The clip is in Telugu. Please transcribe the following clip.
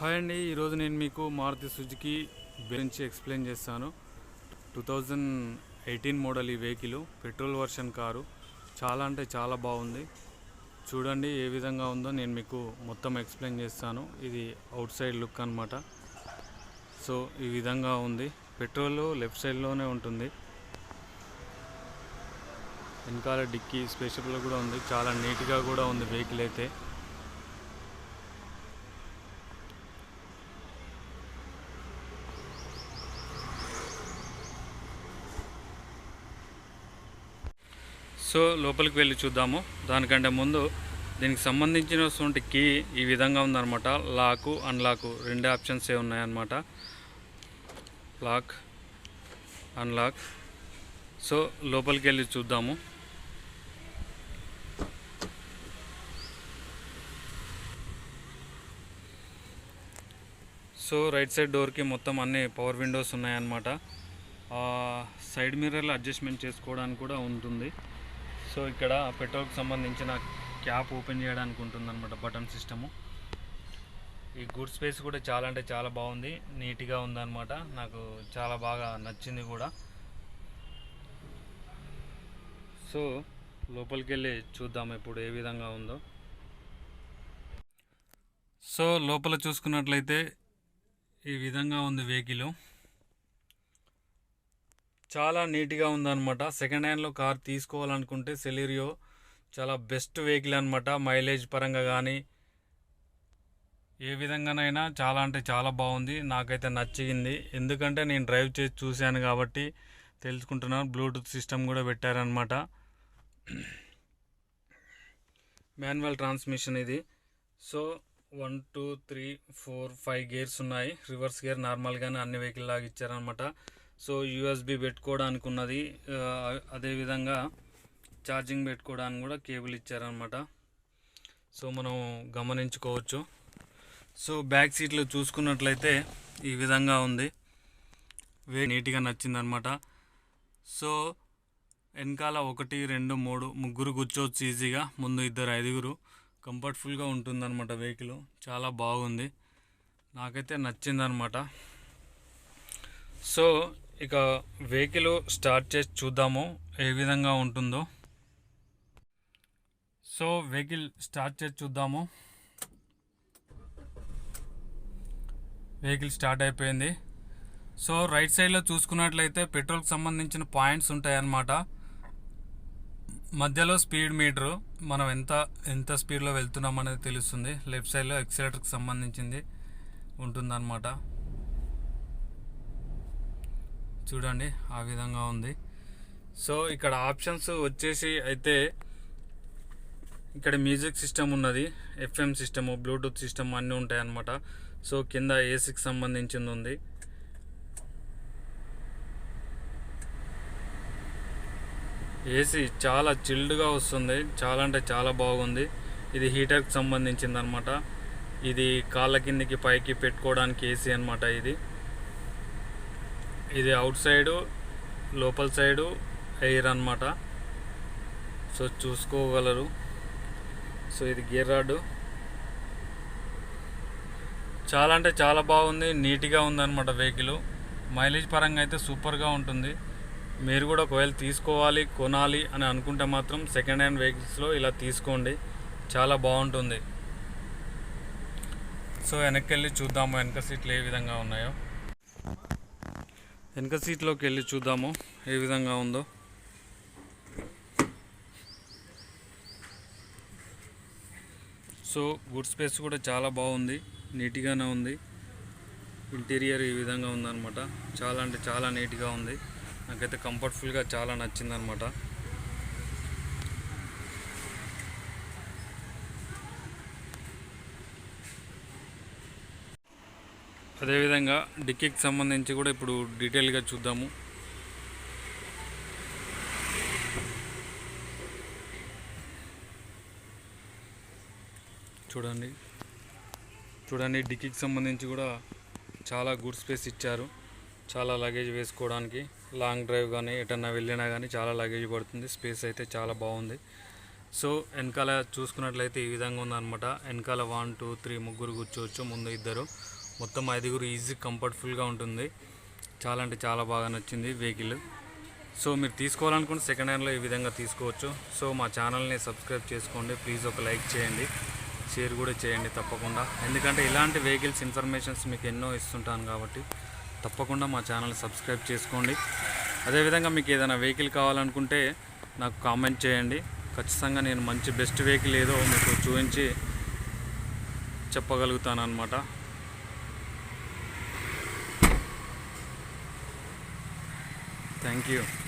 హాయ్ అండి ఈరోజు నేను మీకు మారుతి సుజుకి గురించి ఎక్స్ప్లెయిన్ చేస్తాను. టూ థౌజండ్ ఎయిటీన్ మోడల్ ఈ వెహికల్ పెట్రోల్ వర్షన్ కారు. చాలా అంటే చాలా బాగుంది. చూడండి ఏ విధంగా ఉందో నేను మీకు మొత్తం ఎక్స్ప్లెయిన్ చేస్తాను. ఇది అవుట్ సైడ్ లుక్ అనమాట సో ఈ విధంగా ఉంది. పెట్రోల్ లెఫ్ట్ సైడ్లోనే ఉంటుంది. వెనకాల డిక్కీ స్పెషల్ కూడా ఉంది. చాలా నీట్గా కూడా ఉంది వెహికల్ అయితే. సో లోపలికి వెళ్ళి చూద్దాము. దానికంటే ముందు దీనికి సంబంధించినటువంటి కీ ఈ విధంగా ఉందన్నమాట. లాకు అన్లాకు రెండు ఆప్షన్స్ ఉన్నాయన్నమాట. Lock unlock. సో లోపలికి వెళ్ళి చూద్దాము. సో రైట్ సైడ్ డోర్కి మొత్తం అన్ని పవర్ విండోస్ ఉన్నాయన్నమాట. సైడ్ మిర్రర్లు అడ్జస్ట్మెంట్ చేసుకోవడానికి కూడా ఉంటుంది. సో ఇక్కడ పెట్రోల్కి సంబంధించిన క్యాప్ ఓపెన్ చేయడానికి ఉంటుందన్నమాట బటన్ సిస్టము. ఈ గుడ్ స్పేస్ కూడా చాలా అంటే చాలా బాగుంది. నీట్గా ఉందన్నమాట. నాకు చాలా బాగా నచ్చింది కూడా. సో లోపలికి వెళ్ళి చూద్దాం ఇప్పుడు ఏ విధంగా ఉందో. సో లోపల చూసుకున్నట్లయితే ఈ విధంగా ఉంది వెహికల్. చాలా నీట్గా ఉందన్నమాట. సెకండ్ హ్యాండ్లో కార్ తీసుకోవాలనుకుంటే సెలీరియో చాలా బెస్ట్ వెహికల్ అనమాట మైలేజ్ పరంగా కానీ ఏ విధంగానైనా చాలా అంటే చాలా బాగుంది. నాకైతే నచ్చింది. ఎందుకంటే నేను డ్రైవ్ చేసి చూశాను కాబట్టి తెలుసుకుంటున్నాను. బ్లూటూత్ సిస్టమ్ కూడా పెట్టారనమాట మాన్యువల్ ట్రాన్స్మిషన్ ఇది. So one two three four five gears ఉన్నాయి. రివర్స్ గేర్ నార్మల్గానే అన్ని వెహికల్ లాగా ఇచ్చారనమాట సో యూఎస్బి పెట్టుకోవడానికి ఉన్నది అదేవిధంగా ఛార్జింగ్ పెట్టుకోవడానికి కూడా కేబుల్ ఇచ్చారనమాట సో మనం గమనించుకోవచ్చు. సో బ్యాక్ సీట్లో చూసుకున్నట్లయితే ఈ విధంగా ఉంది. వే నీట్గా నచ్చిందనమాట సో వెనకాల ఒకటి రెండు మూడు ముగ్గురు కూర్చోవచ్చు ఈజీగా. ముందు ఇద్దరు ఐదుగురు. కంఫర్ట్ఫుల్గా ఉంటుందన్నమాట వెహికల్. చాలా బాగుంది. నాకైతే నచ్చిందనమాట సో ఇక వెహికల్ స్టార్ట్ చేసి చూద్దాము ఏ విధంగా ఉంటుందో. సో వెహికల్ స్టార్ట్ చేసి చూద్దాము. వెహికల్ స్టార్ట్ అయిపోయింది. సో రైట్ సైడ్లో చూసుకున్నట్లయితే పెట్రోల్కి సంబంధించిన పాయింట్స్ ఉంటాయన్నమాట. మధ్యలో స్పీడ్ మీటరు మనం ఎంత ఎంత స్పీడ్లో వెళ్తున్నాం అనేది తెలుస్తుంది. లెఫ్ట్ సైడ్లో ఎక్సిలేటర్కి సంబంధించింది ఉంటుందన్నమాట. చూడండి ఆ విధంగా ఉంది. సో ఇక్కడ ఆప్షన్స్ వచ్చేసి అయితే ఇక్కడ మ్యూజిక్ సిస్టమ్ ఉన్నది ఎఫ్ఎం సిస్టము బ్లూటూత్ సిస్టమ్ అన్నీ ఉంటాయి అన్నమాట సో కింద ఏసీకి సంబంధించింది ఉంది. ఏసీ చాలా చిల్డ్గా వస్తుంది. చాలా అంటే చాలా బాగుంది. ఇది హీటర్కి సంబంధించింది అనమాట ఇది కాళ్ళ కిందికి పైకి పెట్టుకోవడానికి ఏసీ అనమాట ఇది. ఇది అవుట్ సైడు లోపల సైడు ఎయిర్ అనమాట సో చూసుకోగలరు. సో ఇది గేర్ రాడ్. చాలా అంటే చాలా బాగుంది నీట్గా ఉందన్నమాట వెహికల్. మైలేజ్ పరంగా అయితే సూపర్గా ఉంటుంది. మీరు కూడా ఒకవేళ తీసుకోవాలి కొనాలి అని అనుకుంటే మాత్రం సెకండ్ హ్యాండ్ వెహికల్స్లో ఇలా తీసుకోండి. చాలా బాగుంటుంది. సో వెనక్కి వెళ్ళి చూద్దాము వెనక సీట్లు ఏ విధంగా ఉన్నాయో. వెనక సీట్లోకి వెళ్ళి చూద్దాము ఏ విధంగా ఉందో. సో గుడ్ స్పేస్ కూడా చాలా బాగుంది నీట్గానే ఉంది. ఇంటీరియర్ ఈ విధంగా ఉందన్నమాట. చాలా అంటే చాలా నీట్గా ఉంది. నాకైతే కంఫర్ట్ఫుల్గా చాలా నచ్చిందనమాట అదేవిధంగా డిక్కీకి సంబంధించి కూడా ఇప్పుడు డీటెయిల్గా చూద్దాము. చూడండి. చూడండి డిక్కీకి సంబంధించి కూడా చాలా గుడ్ స్పేస్ ఇచ్చారు. చాలా లగేజ్ వేసుకోవడానికి. లాంగ్ డ్రైవ్ కానీ ఎటన్నా వెళ్ళినా కానీ చాలా లగేజ్ పడుతుంది. స్పేస్ అయితే చాలా బాగుంది. సో వెనకాల చూసుకున్నట్లయితే ఈ విధంగా ఉందన్నమాట. వెనకాల వన్ టూ త్రీ ముగ్గురు కూర్చోవచ్చు. ముందు ఇద్దరు. మొత్తం ఐదుగురు ఈజీ కంఫర్ట్ఫుల్గా ఉంటుంది. చాలా అంటే చాలా బాగా నచ్చింది వెహికల్. సో మీరు తీసుకోవాలనుకుంటే సెకండ్ హ్యాండ్లో ఈ విధంగా తీసుకోవచ్చు. సో మా ఛానల్ని సబ్స్క్రైబ్ చేసుకోండి. ప్లీజ్ ఒక లైక్ చేయండి. షేర్ కూడా చేయండి తప్పకుండా. ఎందుకంటే ఇలాంటి వెహికల్స్ ఇన్ఫర్మేషన్స్ మీకు ఎన్నో ఇస్తుంటాను కాబట్టి తప్పకుండా మా ఛానల్ సబ్స్క్రైబ్ చేసుకోండి. అదేవిధంగా మీకు ఏదైనా వెహికల్ కావాలనుకుంటే నాకు కామెంట్ చేయండి. ఖచ్చితంగా నేను మంచి బెస్ట్ వెహికల్ ఏదో మీకు చూపించి చెప్పగలుగుతాను అనమాట Thank you.